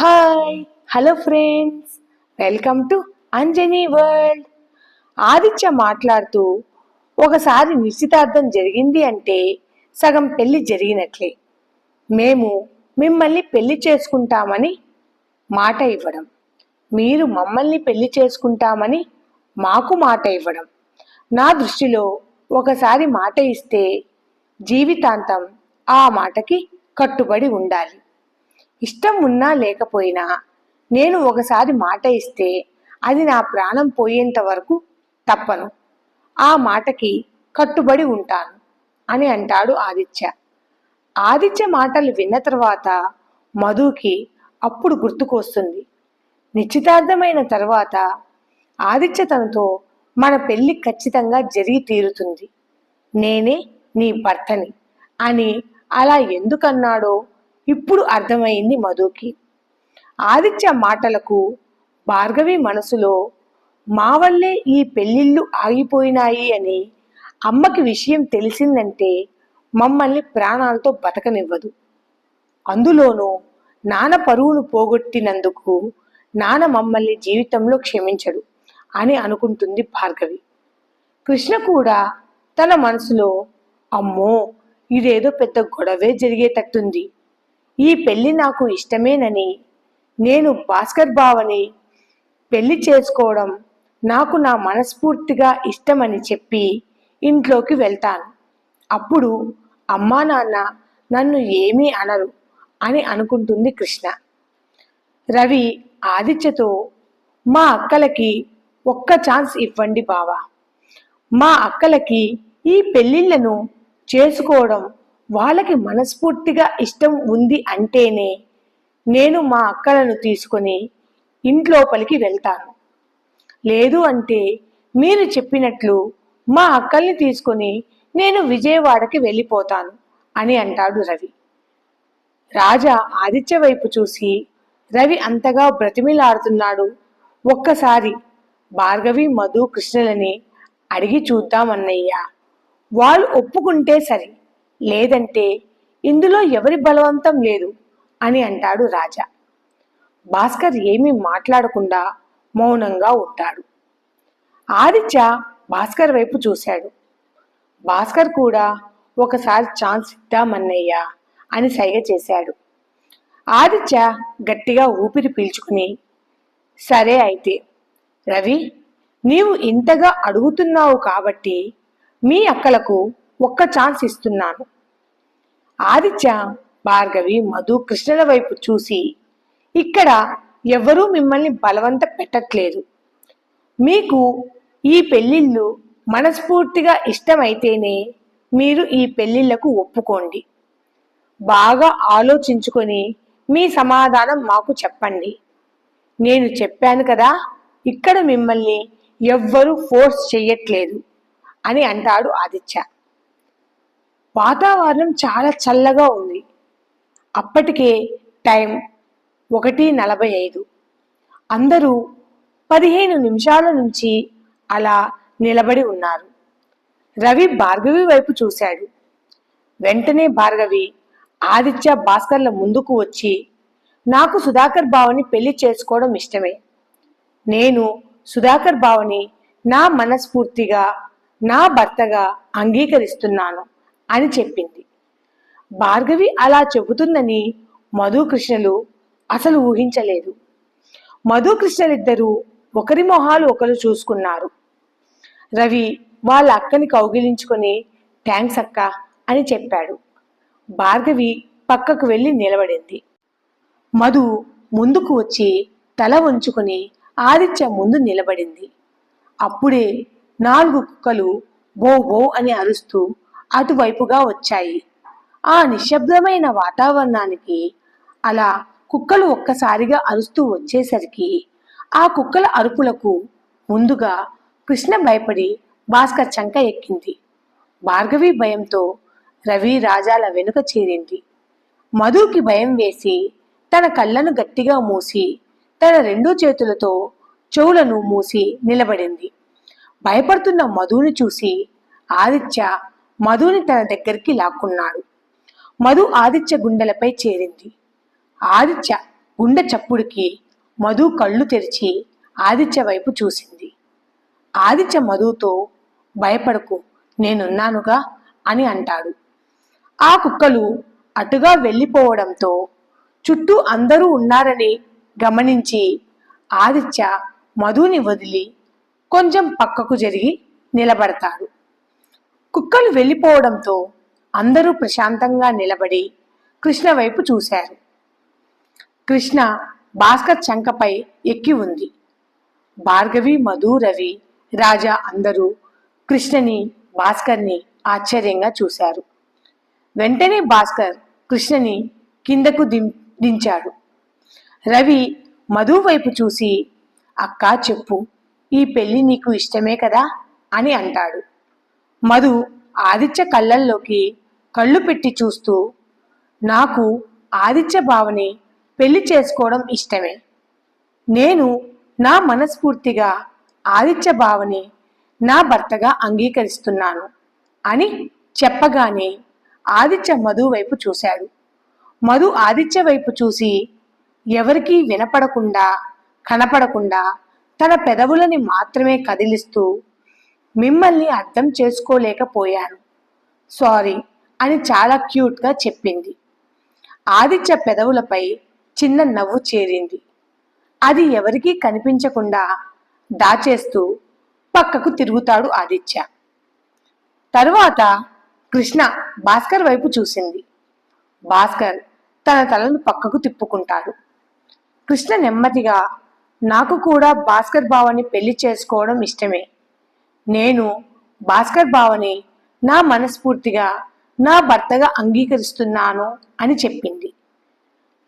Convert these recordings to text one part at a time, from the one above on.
Hi hello friends welcome to Anjani world Aditya మాట్లాడుతూ ఒకసారి నిశ్చితార్థం జరిగింది అంటే సగం పెళ్ళి జరిగినట్లే. మేము మిమ్మల్ని పెళ్ళి చేసుకుంటామని మాట ఇవ్వడం. మీరు మమ్మల్ని పెళ్ళి చేసుకుంటామని మాకు మాట ఇవ్వడం. నా దృష్టిలో ఒకసారి మాట ఇస్తే జీవితాంతం ఆ మాటకి కట్టుబడి ఉండాలి. ఇష్టం ఉన్నా లేకపోయినా నేను ఒకసారి మాట ఇస్తే అది నా ప్రాణం పోయేంత వరకు తప్పను. ఆ మాటకి కట్టుబడి ఉంటాను అని అంటాడు ఆదిత్య. ఆదిత్య మాటలు విన్న తర్వాత మధుకి అప్పుడు గుర్తుకొస్తుంది. నిశ్చితార్థమైన తర్వాత ఆదిత్య తనతో మన పెళ్ళి ఖచ్చితంగా జరిగి తీరుతుంది. నేనే నీ భర్తని అని అలా ఎందుకన్నాడో ఇప్పుడు అర్థమైంది మధుకి. ఆదిత్య మాటలకు భార్గవి మనసులో మా వల్లే ఈ పెళ్ళిళ్ళు ఆగిపోయినాయి అని అమ్మకి విషయం తెలిసిందంటే మమ్మల్ని ప్రాణాలతో బతకనివ్వదు. అందులోనూ నాన్న పరువును పోగొట్టినందుకు నాన్న మమ్మల్ని జీవితంలో క్షమించడు అని అనుకుంటుంది భార్గవి. కృష్ణ కూడా తన మనసులో అమ్మో ఇదేదో పెద్ద గొడవే జరిగేటట్టుంది. ఈ పెళ్ళి నాకు ఇష్టమేనని నేను భాస్కర్ బావని పెళ్ళి చేసుకోవడం నాకు నా మనస్ఫూర్తిగా ఇష్టమని చెప్పి ఇంట్లోకి వెళ్తాను. అప్పుడు అమ్మా నాన్న నన్ను ఏమీ అనరు అని అనుకుంటుంది కృష్ణ. రవి ఆదిత్యతో మా అక్కలకి ఒక్క ఛాన్స్ ఇవ్వండి బావా. మా అక్కలకి ఈ పెళ్ళిళ్ళను చేసుకోవడం వాళ్ళకి మనస్ఫూర్తిగా ఇష్టం ఉంది అంటేనే నేను మా అక్కలను తీసుకొని ఇంట్లోపలికి వెళ్తాను. లేదు అంటే మీరు చెప్పినట్లు మా అక్కల్ని తీసుకొని నేను విజయవాడకి వెళ్ళిపోతాను అని అంటాడు రవి. రాజా ఆదిత్య వైపు చూసి రవి అంతగా బ్రతిమిలాడుతున్నాడు. ఒక్కసారి భార్గవి మధు కృష్ణలని అడిగి చూద్దామన్నయ్యా. వాళ్ళు ఒప్పుకుంటే సరే. లేదంటే ఇందులో ఎవరి బలవంతం లేదు అని అంటాడు రాజా. భాస్కర్ ఏమీ మాట్లాడకుండా మౌనంగా ఉంటాడు. ఆదిత్య భాస్కర్ వైపు చూశాడు. భాస్కర్ కూడా ఒకసారి ఛాన్స్ ఇద్దామన్నయ్యా అని సైగ చేశాడు. ఆదిత్య గట్టిగా ఊపిరి పీల్చుకుని సరే అయితే రవి నీవు ఇంతగా అడుగుతున్నావు కాబట్టి మీ అక్కలకు ఒక్క ఛాన్స్ ఇస్తున్నాను. ఆదిత్య భార్గవి మధు కృష్ణల వైపు చూసి ఇక్కడ ఎవరూ మిమ్మల్ని బలవంత పెట్టట్లేదు. మీకు ఈ పెళ్ళిళ్ళు మనస్ఫూర్తిగా ఇష్టమైతేనే మీరు ఈ పెళ్ళిళ్ళకు ఒప్పుకోండి. బాగా ఆలోచించుకొని మీ సమాధానం మాకు చెప్పండి. నేను చెప్పాను కదా ఇక్కడ మిమ్మల్ని ఎవ్వరూ ఫోర్స్ చెయ్యట్లేదు అని అంటాడు ఆదిత్య. వాతావరణం చాలా చల్లగా ఉంది. అప్పటికే టైం ఒకటి నలభై ఐదు. అందరూ పదిహేను నిమిషాల నుంచి అలా నిలబడి ఉన్నారు. రవి భార్గవి వైపు చూశాడు. వెంటనే భార్గవి ఆదిత్య భాస్కర్ల ముందుకు వచ్చి నాకు సుధాకర్ బావని పెళ్ళి చేసుకోవడం ఇష్టమే. నేను సుధాకర్ బావని నా మనస్ఫూర్తిగా నా భర్తగా అంగీకరిస్తున్నాను. అని చెప్పింది. భార్గవి అలా చెబుతుందని మధుకృష్ణలు అసలు ఊహించలేదు. మధుకృష్ణలిద్దరూ ఒకరి మొహాలు ఒకరు చూసుకున్నారు. రవి వాళ్ళ అక్కని కౌగిలించుకొని థ్యాంక్స్ అక్క అని చెప్పాడు. భార్గవి పక్కకు వెళ్ళి నిలబడింది. మధు ముందుకు వచ్చి తల వంచుకొని ఆదిత్య ముందు నిలబడింది. అప్పుడే నాలుగు కుక్కలు బో బో అని అరుస్తూ అటువైపుగా వచ్చాయి. ఆ నిశ్శబ్దమైన వాతావరణానికి అలా కుక్కలు ఒక్కసారిగా అరుస్తూ వచ్చేసరికి ఆ కుక్కల అరుపులకు ముందుగా కృష్ణ భయపడి భాస్కర్ చంక ఎక్కింది. భార్గవి భయంతో రవి రాజాల వెనుక చేరింది. మధుకి భయం వేసి తన కళ్ళను గట్టిగా మూసి తన రెండు చేతులతో చెవులను మూసి నిలబడింది. భయపడుతున్న మధుని చూసి ఆదిత్య మధుని తన దగ్గరికి లాక్కున్నాడు. మధు ఆదిత్య గుండెలపై చేరింది. ఆదిత్య గుండె చప్పుడుకి మధు కళ్ళు తెరిచి ఆదిత్య వైపు చూసింది. ఆదిత్య మధుతో భయపడకు నేనున్నానుగా అని అంటాడు. ఆ కుక్కలు అటుగా వెళ్ళిపోవడంతో చుట్టూ అందరూ ఉన్నారని గమనించి ఆదిత్య మధుని వదిలి కొంచెం పక్కకు జరిగి నిలబడతాడు. కుక్కలు వెళ్ళిపోవడంతో అందరూ ప్రశాంతంగా నిలబడి కృష్ణ వైపు చూశారు. కృష్ణ భాస్కర్ చంకపై ఎక్కి ఉంది. భార్గవి మధు రవి రాజా అందరూ కృష్ణని భాస్కర్ని ఆశ్చర్యంగా చూశారు. వెంటనే భాస్కర్ కృష్ణని కిందకు దిం దించాడు. రవి మధు వైపు చూసి అక్కా చెప్పు ఈ పెళ్ళి నీకు ఇష్టమే కదా? అని అంటాడు. మధు ఆదిత్య కళ్ళల్లోకి కళ్ళు పెట్టి చూస్తూ నాకు ఆదిత్య భావని పెళ్ళి చేసుకోవడం ఇష్టమే. నేను నా మనస్ఫూర్తిగా ఆదిత్య భావని నా భర్తగా అంగీకరిస్తున్నాను అని చెప్పగానే ఆదిత్య మధు వైపు చూశాడు. మధు ఆదిత్య వైపు చూసి ఎవరికీ వినపడకుండా కనపడకుండా తన పెదవులని మాత్రమే కదిలిస్తూ మిమ్మల్ని అర్థం చేసుకోలేకపోయాను. సారీ అని చాలా క్యూట్గా చెప్పింది. ఆదిత్య పెదవులపై చిన్న నవ్వు చేరింది. అది ఎవరికీ కనిపించకుండా దాచేస్తూ పక్కకు తిరుగుతాడు ఆదిత్య. తరువాత కృష్ణ భాస్కర్ వైపు చూసింది. భాస్కర్ తన తలను పక్కకు తిప్పుకుంటాడు. కృష్ణ నెమ్మదిగా నాకు కూడా భాస్కర్ బావని పెళ్ళి చేసుకోవడం ఇష్టమే. నేను భాస్కర్ బావని నా మనస్ఫూర్తిగా నా భర్తగా అంగీకరిస్తున్నాను అని చెప్పింది.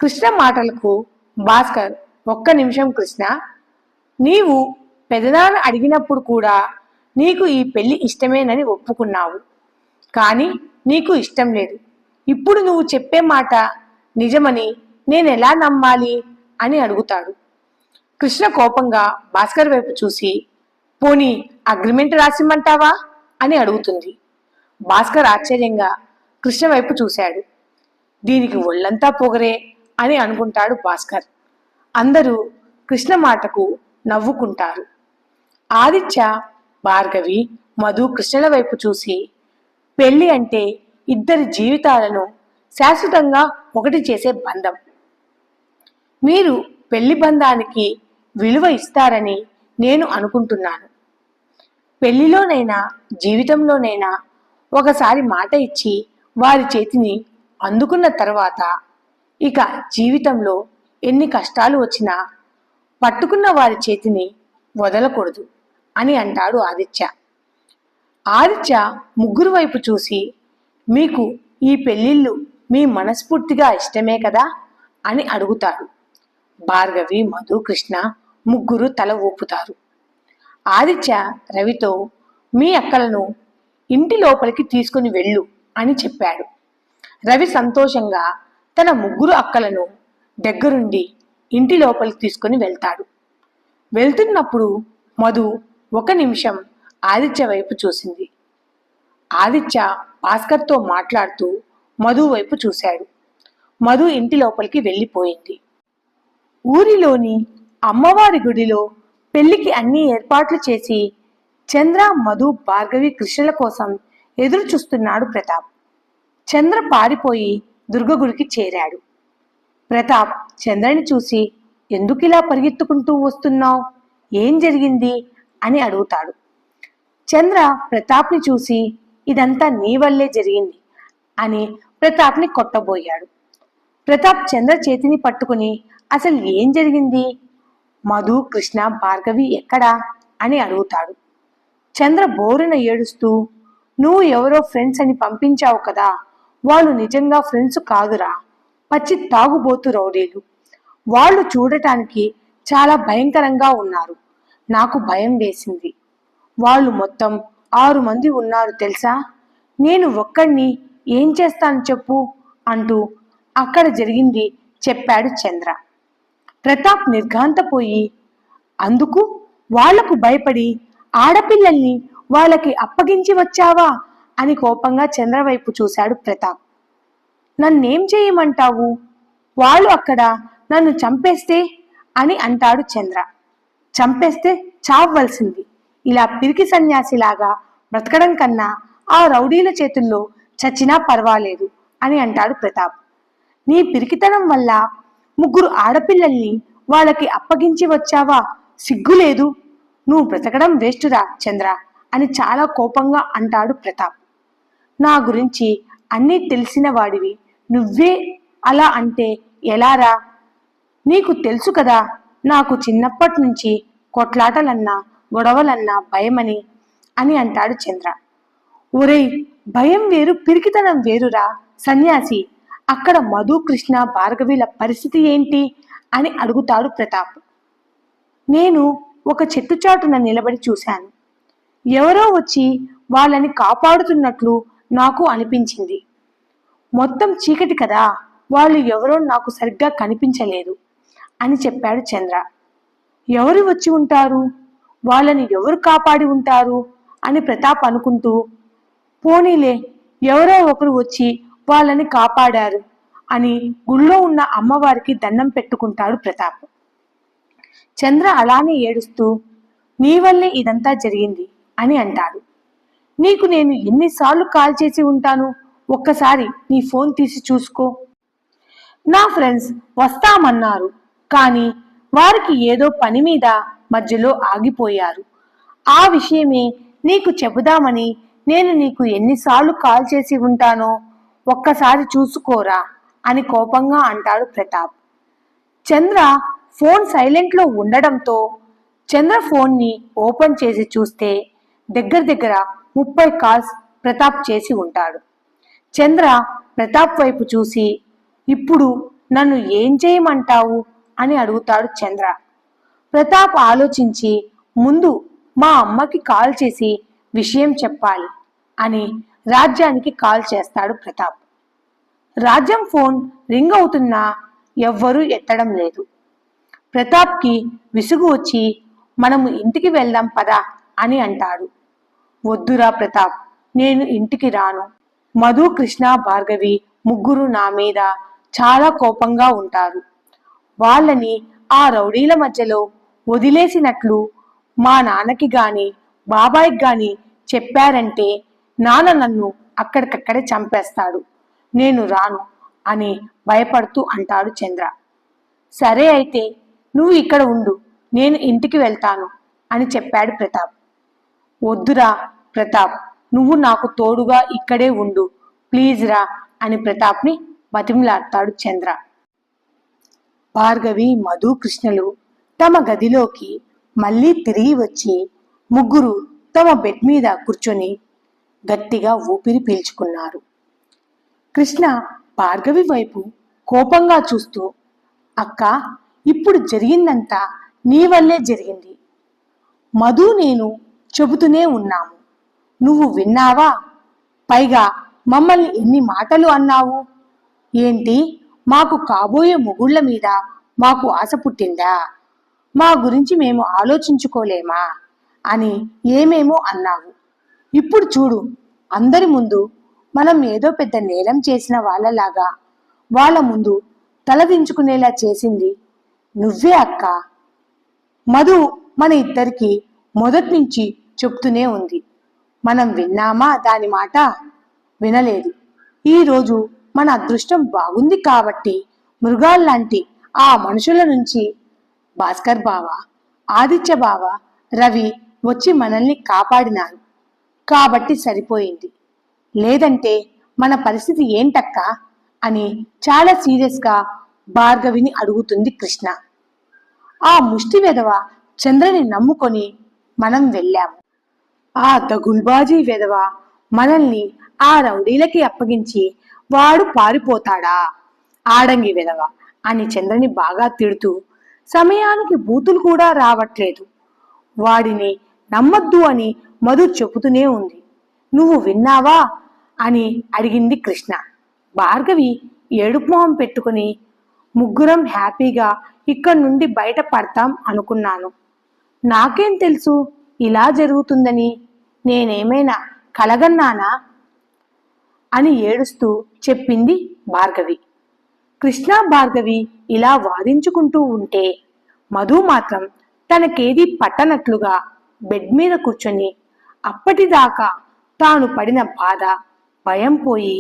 కృష్ణ మాటలకు భాస్కర్ ఒక్క నిమిషం కృష్ణ నీవు పెదనాన్న అడిగినప్పుడు కూడా నీకు ఈ పెళ్ళి ఇష్టమేనని ఒప్పుకున్నావు. కానీ నీకు ఇష్టం లేదు. ఇప్పుడు నువ్వు చెప్పే మాట నిజమని నేను ఎలా నమ్మాలి అని అడుగుతాడు. కృష్ణ కోపంగా భాస్కర్ వైపు చూసి పోనీ అగ్రిమెంట్ రాసిమ్మంటావా? అని అడుగుతుంది. భాస్కర్ ఆశ్చర్యంగా కృష్ణ వైపు చూశాడు. దీనికి ఒళ్ళంతా పొగరే అని అనుకుంటాడు భాస్కర్. అందరూ కృష్ణ మాటకు నవ్వుకుంటారు. ఆదిత్య భార్గవి మధు కృష్ణల వైపు చూసి పెళ్ళి అంటే ఇద్దరి జీవితాలను శాశ్వతంగా ఒకటి చేసే బంధం. మీరు పెళ్ళి బంధానికి విలువ ఇస్తారని నేను అనుకుంటున్నాను. పెళ్ళిలోనైనా జీవితంలోనైనా ఒకసారి మాట ఇచ్చి వారి చేతిని అందుకున్న తర్వాత ఇక జీవితంలో ఎన్ని కష్టాలు వచ్చినా పట్టుకున్న వారి చేతిని వదలకూడదు అని అంటాడు ఆదిత్య. ఆదిత్య ముగ్గురు వైపు చూసి మీకు ఈ పెళ్ళిళ్ళు మీ మనస్ఫూర్తిగా ఇష్టమే కదా? అని అడుగుతాడు. భార్గవి మధు కృష్ణ ముగ్గురు తల ఊపుతారు. ఆదిత్య రవితో మీ అక్కలను ఇంటి లోపలికి తీసుకుని వెళ్ళు అని చెప్పాడు. రవి సంతోషంగా తన ముగ్గురు అక్కలను దగ్గరుండి ఇంటి లోపలికి తీసుకుని వెళ్తాడు. వెళ్తున్నప్పుడు మధు ఒక నిమిషం ఆదిత్య వైపు చూసింది. ఆదిత్య భాస్కర్తో మాట్లాడుతూ మధు వైపు చూశాడు. మధు ఇంటి లోపలికి వెళ్ళిపోయింది. ఊరిలోని అమ్మవారి గుడిలో పెళ్ళికి అన్ని ఏర్పాట్లు చేసి చంద్ర మధు భార్గవి కృష్ణల కోసం ఎదురు చూస్తున్నాడు ప్రతాప్. చంద్ర పారిపోయి దుర్గగుడికి చేరాడు. ప్రతాప్ చంద్రని చూసి ఎందుకు ఇలా పరిగెత్తుకుంటూ వస్తున్నావు? ఏం జరిగింది? అని అడుగుతాడు. చంద్ర ప్రతాప్ని చూసి ఇదంతా నీ వల్లే జరిగింది అని ప్రతాప్ని కొట్టబోయాడు. ప్రతాప్ చంద్ర చేతిని పట్టుకుని అసలు ఏం జరిగింది? మధు కృష్ణ భార్గవి ఎక్కడా? అని అడుగుతాడు. చంద్ర బోరున ఏడుస్తూ నువ్వు ఎవరో ఫ్రెండ్స్ అని పంపించావు కదా వాళ్ళు నిజంగా ఫ్రెండ్స్ కాదురా. పచ్చి తాగుబోతు రౌడీలు. వాళ్ళు చూడటానికి చాలా భయంకరంగా ఉన్నారు. నాకు భయం వేసింది. వాళ్ళు మొత్తం ఆరు మంది ఉన్నారు తెలుసా? నేను ఒక్కడిని ఏం చేస్తాను చెప్పు అంటూ అక్కడ జరిగింది చెప్పాడు చంద్ర. ప్రతాప్ నిర్ఘాంతపోయి అందుకు వాళ్ళకు భయపడి ఆడపిల్లల్ని వాళ్ళకి అప్పగించి వచ్చావా? అని కోపంగా చంద్రవైపు చూశాడు ప్రతాప్. నన్నేం చేయమంటావు? వాళ్ళు అక్కడ నన్ను చంపేస్తే? అని అంటాడు చంద్ర. చంపేస్తే చావవలసింది. ఇలా పిరికి సన్యాసిలాగా బ్రతకడం కన్నా ఆ రౌడీల చేతుల్లో చచ్చినా పర్వాలేదు అని అంటాడు ప్రతాప్. నీ పిరికితనం వల్ల ముగ్గురు ఆడపిల్లల్ని వాళ్ళకి అప్పగించి వచ్చావా? సిగ్గులేదు నువ్వు బ్రతకడం వేస్టురా చంద్ర అని చాలా కోపంగా అంటాడు ప్రతాప్. నా గురించి అన్నీ తెలిసిన వాడివి. నువ్వే అలా అంటే ఎలారా నీకు తెలుసు కదా నాకు చిన్నప్పటి నుంచి కొట్లాటలన్నా గొడవలన్నా భయమని అని అంటాడు చంద్ర. ఒరేయ్ భయం వేరు పిరికితనం వేరురా సన్యాసి. అక్కడ మధు కృష్ణ భార్గవిల పరిస్థితి ఏంటి అని అడుగుతాడు ప్రతాప్. నేను ఒక చెట్టు చాటున నిలబడి చూశాను. ఎవరో వచ్చి వాళ్ళని కాపాడుతున్నట్లు నాకు అనిపించింది. మొత్తం చీకటి కదా వాళ్ళు ఎవరో నాకు సరిగ్గా కనిపించలేదు అని చెప్పాడు చంద్ర. ఎవరు వచ్చి ఉంటారు? వాళ్ళని ఎవరు కాపాడి ఉంటారు? అని ప్రతాప్ అనుకుంటూ పోనీలే ఎవరో ఒకరు వచ్చి వాళ్ళని కాపాడారు అని గుళ్ళో ఉన్న అమ్మవారికి దండం పెట్టుకుంటాడు ప్రతాప్. చంద్ర అలానే ఏడుస్తూ నీ వల్లే ఇదంతా జరిగింది అని అంటాడు. నీకు నేను ఎన్నిసార్లు కాల్ చేసి ఉంటాను? ఒక్కసారి నీ ఫోన్ తీసి చూసుకో. నా ఫ్రెండ్స్ వస్తామన్నారు. కానీ వారికి ఏదో పని మీద మధ్యలో ఆగిపోయారు. ఆ విషయమే నీకు చెబుదామని నేను నీకు ఎన్నిసార్లు కాల్ చేసి ఉంటానో ఒక్కసారి చూసుకోరా అని కోపంగా అంటాడు ప్రతాప్. చంద్ర ఫోన్ సైలెంట్లో ఉండడంతో చంద్ర ఫోన్ని ఓపెన్ చేసి చూస్తే దగ్గర దగ్గర ముప్పై కాల్స్ ప్రతాప్ చేసి ఉంటాడు. చంద్ర ప్రతాప్ వైపు చూసి ఇప్పుడు నన్ను ఏం చేయమంటావు? అని అడుగుతాడు చంద్ర. ప్రతాప్ ఆలోచించి ముందు మా అమ్మకి కాల్ చేసి విషయం చెప్పాలి అని రాజ్యానికి కాల్ చేస్తాడు ప్రతాప్. రాజ్యం ఫోన్ రింగ్ అవుతున్నా ఎవ్వరూ ఎత్తడం లేదు. ప్రతాప్కి విసుగు వచ్చి మనము ఇంటికి వెళ్దాం పదా అని అంటాడు. వద్దురా ప్రతాప్ నేను ఇంటికి రాను. మధు కృష్ణ భార్గవి ముగ్గురు నా మీద చాలా కోపంగా ఉంటారు. వాళ్ళని ఆ రౌడీల మధ్యలో వదిలేసినట్లు మా నాన్నకి గాని బాబాయ్కి గాని చెప్పారంటే నాన్న నన్ను అక్కడికక్కడే చంపేస్తాడు. నేను రాను అని భయపడుతూ అంటాడు చంద్ర. సరే అయితే నువ్వు ఇక్కడ ఉండు నేను ఇంటికి వెళ్తాను అని చెప్పాడు ప్రతాప్. వద్దురా ప్రతాప్ నువ్వు నాకు తోడుగా ఇక్కడే ఉండు ప్లీజ్ రా అని ప్రతాప్ని బతిమలాడతాడు చంద్ర. భార్గవి మధు కృష్ణలు తమ గదిలోకి మళ్ళీ తిరిగి వచ్చి ముగ్గురు తమ బెడ్ మీద కూర్చొని గట్టిగా ఊపిరి పీల్చుకున్నారు. కృష్ణ భార్గవి వైపు కోపంగా చూస్తూ అక్క ఇప్పుడు జరిగిందంతా నీ వల్లే జరిగింది. మధు నేను చెబుతూనే ఉన్నాము. నువ్వు విన్నావా? పైగా మమ్మల్ని ఎన్ని మాటలు అన్నావు? ఏంటి మాకు కాబోయే మొగుళ్ళ మీద మాకు ఆశ పుట్టిందా? మా గురించి మేము ఆలోచించుకోలేమా? అని ఏమేమో అన్నావు. ఇప్పుడు చూడు. అందరి ముందు మనం ఏదో పెద్ద నేరం చేసిన వాళ్ళలాగా వాళ్ళ ముందు తలదించుకునేలా చేసింది నువ్వే అక్క. మధు మన ఇద్దరికి మొదటి నుంచి చెప్తూనే ఉంది. మనం విన్నామా దాని మాట? వినలేదు. ఈరోజు మన అదృష్టం బాగుంది కాబట్టి మృగాల్లాంటి ఆ మనుషుల నుంచి భాస్కర్ బావ ఆదిత్య బావ రవి వచ్చి మనల్ని కాపాడినారు. కాబట్టి సరిపోయింది. లేదంటే మన పరిస్థితి ఏంటక్క? అని చాలా సీరియస్గా భార్గవిని అడుగుతుంది కృష్ణ. ఆ ముష్టి వెధవ చంద్రని నమ్ముకొని మనం వెళ్ళాము. ఆ దగుల్బాజీ వెధవ మనల్ని ఆ రౌడీలకి అప్పగించి వాడు పారిపోతాడా? ఆడంగి వెధవ అని చంద్రని బాగా తిడుతూ సమయానికి బూతులు కూడా రావట్లేదు. వాడిని నమ్మద్దు అని మధు చెబుతూనే ఉంది. నువ్వు విన్నావా? అని అడిగింది కృష్ణ. భార్గవి ఏడుపు మొహం పెట్టుకుని ముగ్గురం హ్యాపీగా ఇక్కడి నుండి బయట పడతాం అనుకున్నాను. నాకేం తెలుసు? ఇలా జరుగుతుందని. నేనేమైనా కలగన్నానా? అని ఏడుస్తూ చెప్పింది భార్గవి. కృష్ణ భార్గవి ఇలా వాదించుకుంటూ ఉంటే మధు మాత్రం తనకేది పట్టనట్లుగా బెడ్ మీద కూర్చొని అప్పటిదాకా తాను పడిన బాధ భయం పోయి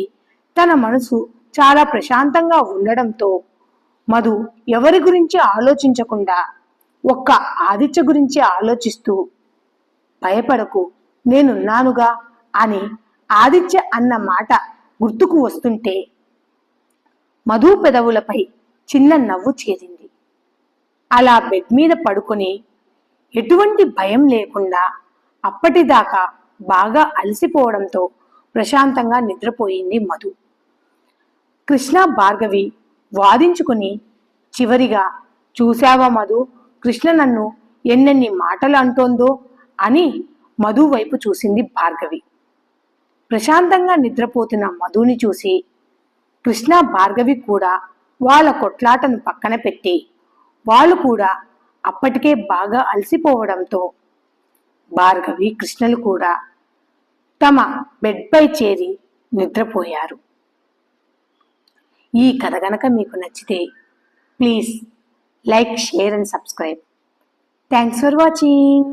తన మనసు చాలా ప్రశాంతంగా ఉండడంతో మధు ఎవరి గురించి ఆలోచించకుండా ఒక్క ఆదిత్య గురించి ఆలోచిస్తూ భయపడకు నేనున్నానుగా అని ఆదిత్య అన్న మాట గుర్తుకు వస్తుంటే మధు పెదవులపై చిన్న నవ్వు చేరింది. అలా బెడ్ మీద పడుకొని ఎటువంటి భయం లేకుండా అప్పటిదాకా బాగా అలసిపోవడంతో ప్రశాంతంగా నిద్రపోయింది మధు. కృష్ణ భార్గవి వాదించుకుని చివరిగా చూశావా మధు కృష్ణ నన్ను ఎన్నెన్ని మాటలు అంటోందో అని మధు వైపు చూసింది భార్గవి. ప్రశాంతంగా నిద్రపోతున్న మధుని చూసి కృష్ణ భార్గవి కూడా వాళ్ళ కొట్లాటను పక్కన పెట్టి వాళ్ళు కూడా అప్పటికే బాగా అలసిపోవడంతో భార్గవి కృష్ణలు కూడా తమ బెడ్పై చేరి నిద్రపోయారు. ఈ కథ గనక మీకు నచ్చితే please like share and subscribe. Thanks for watching.